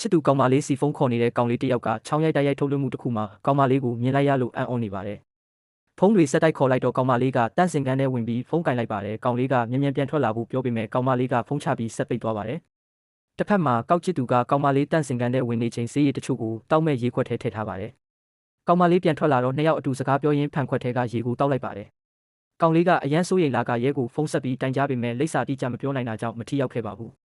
ချစ်သူကောင်မလေးစီဖုန်းခေါ်နေတဲ့ကောင်လေးတစ်ယောက်ကချောင်းရိုက်တိုက်ရိုက်ထုတ်လွှင့်မှုတစ်ခုမှာကောင်မလေးကိုမြင်လိုက်ရလို့အံ့ဩနေပါတယ်။ဖုန်းတွေဆက်တိုက်ခေါ်လိုက်တော့ကောင်မလေးကတန့်စင်ကန်းထဲဝင်ပြီးဖုန်းကင်လိုက်ပါတယ်။ကောင်လေးကမြန်မြန်ပြန်ထွက်လာဖို့ပြောပေမဲ့ကောင်မလေးကဖုန်းချပြီးဆက်ပိတ်သွားပါတယ်။တစ်ဖက်မှာကောက်ချစ်သူကကောင်မလေးတန့်စင်ကန်းထဲဝင်နေချိန်စေးရည်တချို့ကိုတောက်မဲ့ရေခွက်ထဲထည့်ထားပါတယ်။ကောင်မလေးပြန်ထွက်လာတော့နှစ်ယောက်အတူစကားပြောရင်းဖန်ခွက်ထဲကရေကိုတောက်လိုက်ပါတယ်။ကောင်လေးကအရန်ဆိုးရိမ်လာကရဲကိုဖုန်းဆက်ပြီးတိုင်ကြားပေမဲ့လိပ်စာတိကျမပြောနိုင်တာကြောင့်မထီရောက်ခဲ့ပါဘူး။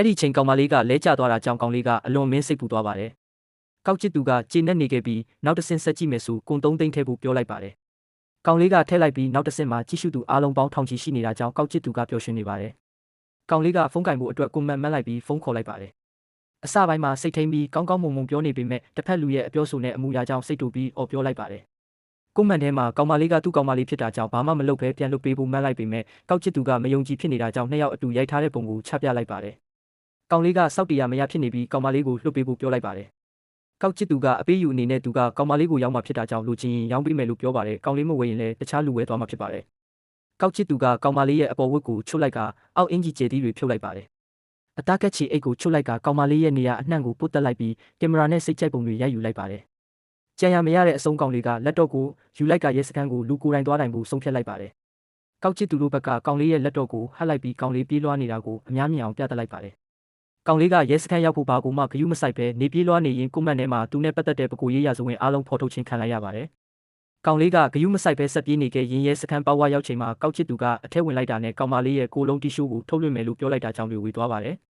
အဲ့ဒီချိန်ကောင်မလေးကလဲကျသွားတာကြောင့်ကောင်လေးကအလွန်မင်းစိတ်ပူသွားပါတယ်။ကောက်ချစ်သူကကျေနပ်နေခဲ့ပြီးနောက်တစ်ဆင့်ဆက်ကြည့်မယ်ဆိုကုံသုံးသိန်းထဲဖို့ပြောလိုက်ပါတယ်။ကောင်လေးကထည့်လိုက်ပြီးနောက်တစ်ဆင့်မှာကြည့်ရှုသူအားလုံးပေါင်းထောင်ချီရှိနေတာကြောင့်ကောက်ချစ်သူကပျော်ရွှင်နေပါတယ်။ကောင်လေးကဖုန်းကင်ဖို့အတွက်ကွန်မန့်မတ်လိုက်ပြီးဖုန်းခေါ်လိုက်ပါတယ်။အစပိုင်းမှာစိတ်ထိန်ပြီးကောင်းကောင်းမွန်မွန်ပြောနေပေမဲ့တစ်ဖက်လူရဲ့အပြောဆိုနဲ့အမှုရာကြောင့်စိတ်တူပြီးအော်ပြောလိုက်ပါတယ်။ကွန်မန့်ထဲမှာကောင်မလေးကသူ့ကောင်မလေးဖြစ်တာကြောင့်ဘာမှမလုပ်ဘဲပြန်လုပ်ပေးဖို့မှတ်လိုက်ပေမဲ့ကောက်ချစ်သူကမယုံကြည်ဖြစ်နေတာကြောင့်နှစ်ယောက်အတူရိုက်ထားတဲ့ပုံကိုချပြလိုက်ပါတယ်။ ကောင်လေးကစောက်တရားမရဖြစ်နေပြီးကောင်မလေးကိုလွှတ်ပေးဖို့ပြောလိုက်ပါတယ်။ကောက်ချစ်သူကအပေးယူအနေနဲ့သူကကောင်မလေးကိုရောက်မှဖြစ်တာကြောင့်လူချင်းရောင်းပေးမယ်လို့ပြောပါတယ်။ကောင်လေးမဝယ်ရင်လည်းတခြားလူဝယ်သွားမှာဖြစ်ပါတယ်။ကောက်ချစ်သူကကောင်မလေးရဲ့အပေါ်ဝတ်ကိုချွတ်လိုက်ကအောက်အင်ဂျီကျဲသီးတွေဖြုတ်လိုက်ပါတယ်။အသားကက်ချီအိတ်ကိုချွတ်လိုက်ကကောင်မလေးရဲ့နေရာအနှံ့ကိုပုတ်တက်လိုက်ပြီးကင်မရာနဲ့စိတ်ကြိုက်ပုံတွေရိုက်ယူလိုက်ပါတယ်။ကြံရမရတဲ့အဆုံးကောင်လေးကလက်တော့ကိုယူလိုက်ကရဲစခန်းကိုလူကိုယ်တိုင်သွားတိုင်ဖို့ဆုံးဖြတ်လိုက်ပါတယ်။ကောက်ချစ်သူတို့ဘက်ကကောင်လေးရဲ့လက်တော့ကိုဟတ်လိုက်ပြီးကောင်လေးပြေးလွှားနေတာကိုအများမြင်အောင်ပြသလိုက်ပါတယ်။ ကောင်လေးကရဲစခန်းရောက်ဖို့ဘာကိုမှဂယုမဆိုင်ပဲနေပြေးလွှားနေရင်ကွန်မန့်ထဲမှာသူနဲ့ပတ်သက်တဲ့ပကိုရေးရာဇဝင်အားလုံးဖော်ထုတ်ခြင်းခံလိုက်ရပါတယ်။ကောင်လေးကဂယုမဆိုင်ပဲဆက်ပြေးနေခဲ့ရင်ရဲစခန်းပေါဝါရောက်ချိန်မှာကောက်ချစ်သူကအထက်ဝင်လိုက်တာနဲ့ကောင်မလေးရဲ့ကိုလုံးတီရှူးကိုထုတ်လွှင့်မယ်လို့ပြောလိုက်တာကြောင့်တွေဝေသွားပါတယ်။